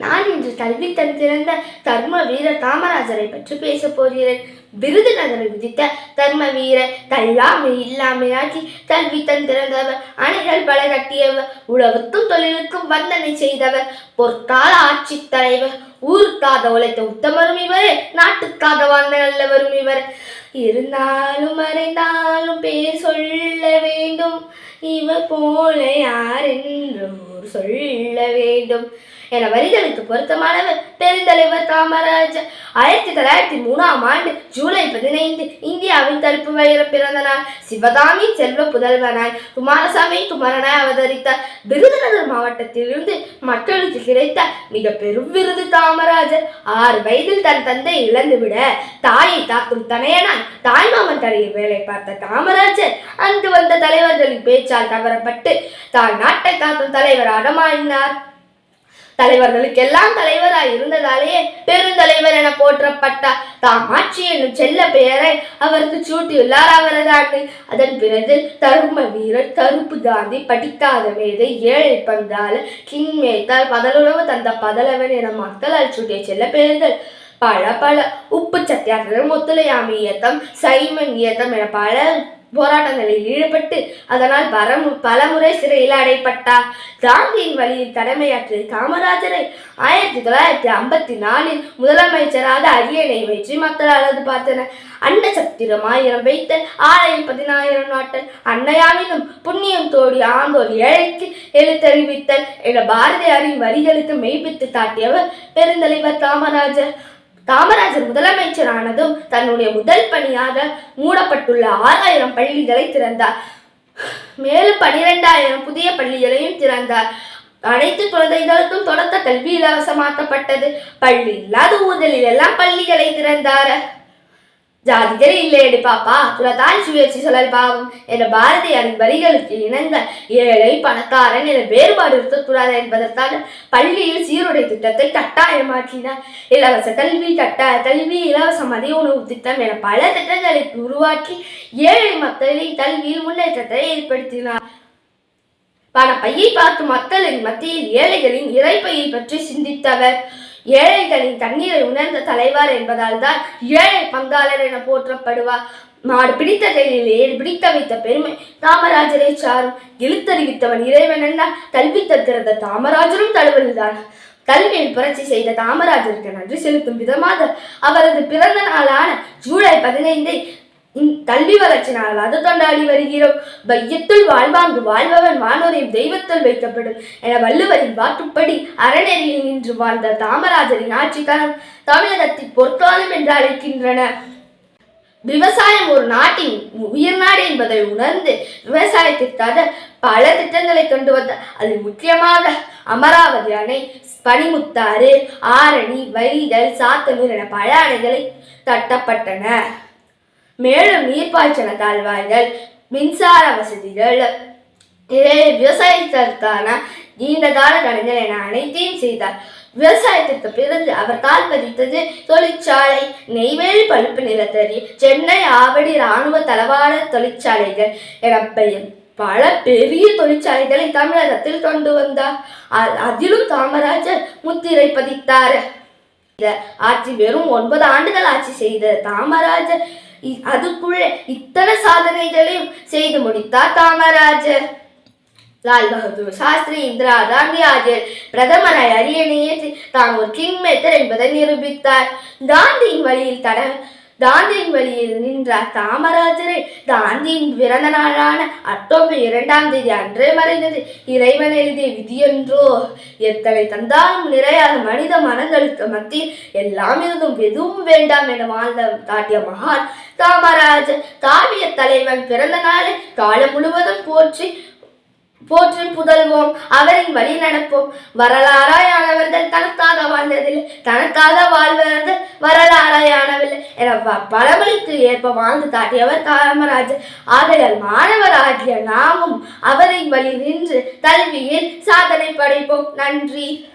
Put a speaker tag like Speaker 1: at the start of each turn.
Speaker 1: நான் இன்று கல்வி தந்திருந்த தர்ம வீரர் காமராஜரை பற்றி பேசப் போகிறேன். விருதுநகரை விதித்த தர்ம வீரர் கல்லாமை இல்லாமையாக்கி கல்வி தந்திருந்தவர் அணைகள் பல கட்டியவர். உழவுக்கும் தொழிலுக்கும் வந்தனை செய்தவர். பொற்கால ஆட்சி தலைவர். ஊருக்காக உழைத்த உத்தமரும் இவரே. நாட்டுக்காக வாழ்ந்த நல்லவரும் இவர். இருந்தாலும் மறைந்தாலும் பேர் சொல்ல வேண்டும். இவர் போல யார் என்றும் சொல்ல வேண்டும். என வரிகளுக்கு பொருத்தமானவர் பெருந்தலைவர் காமராஜர். ஆயிரத்தி தொள்ளாயிரத்தி மூணாம் ஆண்டு ஜூலை பதினைந்து இந்தியாவின் தடுப்பு வயிறு பிறந்த நாள் சிவகாமி செல்வ புதல்வனாய் குமாரசாமி குமரனாய் அவதரித்தார். விருதுநகர் மாவட்டத்திலிருந்து மக்களுக்கு கிடைத்த மிக பெரும் விருது காமராஜர். ஆறு வயதில் தன் தந்தை இழந்துவிட தாயை தாக்கும் தனையனாய் தாய்மாமன் தலையில் வேலை பார்த்த காமராஜர் அங்கு வந்த தலைவர்களின் பேச்சால் கவரப்பட்டு தான் நாட்டை காக்கும் தலைவர் அடமாயினார். தலைவர்களுக்கெல்லாம் தலைவராய் இருந்ததாலேயே பெருந்தலைவர் என போற்றப்பட்டார். தாம் ஆட்சி என்னும் செல்ல பெயரை அவருக்கு சூட்டியுள்ளார் அவரது அன்னை அதன் பிறகு தரும வீரர் கருப்பு காந்தி படிக்காத வேதை ஏழை பந்தால கிங் மேத்தால் பதலுணவு தந்த பதலவன் என மக்களால் சூட்டிய செல்ல பெயர்கள். பல பல உப்பு சத்தியாகிரகம் ஒத்துழையாமை இயக்கம் சைமன் இயக்கம் என பல போராட்டங்களில் ஈடுபட்டு அதனால் பரமு பலமுறை சிறையில் அடைப்பட்டார். காந்தியின் வழியில் தலைமையாற்றிய காமராஜரை ஆயிரத்தி தொள்ளாயிரத்தி ஐம்பத்தி நாலில் முதலமைச்சராக அரியணை வைத்து மக்கள் அழகு பார்த்தனர். அண்ட சத்திரம் ஆயிரம் வைத்தல் ஆலயம் பதினாயிரம் நாட்டல் அன்னையாவிலும் புண்ணியம் தோடி ஆந்தோர் ஏழைக்கு எழுத்தறிவித்தல் என பாரதியாரின் வரிகளுக்கு மெய்ப்பித்து காட்டியவர் பெருந்தலைவர் காமராஜர். காமராஜர் முதலமைச்சரானதும் தன்னுடைய முதல் பணியாக மூடப்பட்டுள்ள ஆறாயிரம் பள்ளிகளை திறந்தார். மேலும் பனிரெண்டாயிரம் புதிய பள்ளிகளையும் திறந்தார். அனைத்து குழந்தைகளுக்கும் தொடக்க கல்வி இலவசமாக்கப்பட்டது பள்ளி இல்லாத ஊர்களில் எல்லாம் பள்ளிகளை திறந்தார். ஜாதிகள் இல்லையடி பாப்பா துலதான் சுயேட்சி சொல்லல் பாவம் என பாரதியாரின் வரிகளுக்கு இணைந்த ஏழை பணக்காரன் என வேறுபாடு இருக்கக்கூடாது என்பதற்காக பள்ளியில் சீருடை திட்டத்தை கட்டாயமாக்கினார். இலவச கல்வி கட்டாய கல்வி இலவச மதிய உணவு திட்டம் என பல திட்டங்களை உருவாக்கி ஏழை மக்களின் கல்வியில் முன்னேற்றத்தை ஏற்படுத்தினார். பணப்பையை பார்த்து மக்களின் மத்தியில் ஏழைகளின் இறைப்பையை பற்றி சிந்தித்தவர். ஏழைகளின் தண்ணீரை உணர்ந்த தலைவர் என்பதால் தான் ஏழை பங்காளர் என போற்றப்படுவார் மாடு பிடித்த கையில் ஏழு பிடித்த வைத்த பெருமை காமராஜரை சாரும். இழுத்தறிவித்தவன் இறைவன் என்ன கல்வி தற்கிறத தாமராஜரும் தழுவல்தான் கல்வியில் புரட்சி செய்த தாமராஜருக்கு நன்றி செலுத்தும் விதமாக அவரது பிறந்த நாளான ஜூலை பதினைந்தை கல்வி வளர்ச்சினால் அது கொண்டாடி வருகிறோம். வையத்துள் வாழ்வாங்கு வாழ்பவன் வானோரையும் தெய்வத்தில் வைக்கப்படும் என வள்ளுவரின் வாக்குப்படி அறநெறியில் நின்று வாழ்ந்த தாமராஜரின் ஆட்சி காலம் தமிழகத்தின் பொற்காலம் என்று அழைக்கின்றன. விவசாயம் ஒரு நாட்டின் உயிர் நாடு என்பதை உணர்ந்து விவசாயத்திற்காக பல திட்டங்களை கொண்டு வந்த அதில் முக்கியமாக அமராவதி அணை பனிமுத்தாறு ஆரணி வைதல் சாத்தனூர் என பல அணைகளை தட்டப்பட்டன. மேலும் நீர்ப்பாய்ச்சல தாழ்வாய்கள் மின்சார வசதிகள் இதே விவசாயத்திற்கான நீண்ட கால கலைஞர் என அனைத்தையும் செய்தார். விவசாயத்திற்கு பிறகு அவர் கால் பதித்தது தொழிற்சாலை நெய்வேலி பழுப்பு நிலத்தடி சென்னை ஆவடி இராணுவ தளவாட தொழிற்சாலைகள் என பெயர். பல பெரிய தொழிற்சாலைகளை தமிழகத்தில் கொண்டு வந்தார். அ- அதிலும் காமராஜர் முத்திரை பதித்தார். ஆட்சி வெறும் ஒன்பது ஆண்டுகள் ஆட்சி செய்த காமராஜர் அதுக்குள்ளே இத்தனை சாதனைகளையும் செய்து முடித்தார் காமராஜர். லால் பகதூர் சாஸ்திரி இந்திரா காந்தி ஆகியோர் பிரதமராய் அரியணையே தான் ஒரு கிங் மேக்கர் என்பதை நிரூபித்தார். காந்தியின் வழியில் தட காந்தியின் வழியில் நின்ற காமராஜரை. காந்தியின் பிறந்த நாளான அக்டோபர் இரண்டாம் தேதி அன்றே மறைந்தது. இறைவன் எழுதிய விதியென்றோ எத்தனை தந்தாலும் நிறையாத மனித மனங்களுக்கு மத்தியில் எல்லாம் இருந்தும் எதுவும் வேண்டாம் என வாழ்ந்த காட்டிய மகான் காமராஜர் காவிய தலைவன் பிறந்த நாளை காலம் முழுவதும் போற்றி போற்றி புதல்வோம். அவரின் வழி நடப்போம். வரலாறாயானவர்கள் தனக்காக வாழ்ந்ததில்லை. தனக்காக வாழ்வர்கள் வரலாறாயானவில்லை. என பலவழிக்கு பழமொழிக்கு ஏற்ப வாழ்ந்து காட்டியவர் காமராஜர். ஆகையால் மாணவராகிய நாமும் அவரின் வழி நின்று கல்வியில் சாதனை படைப்போம். நன்றி.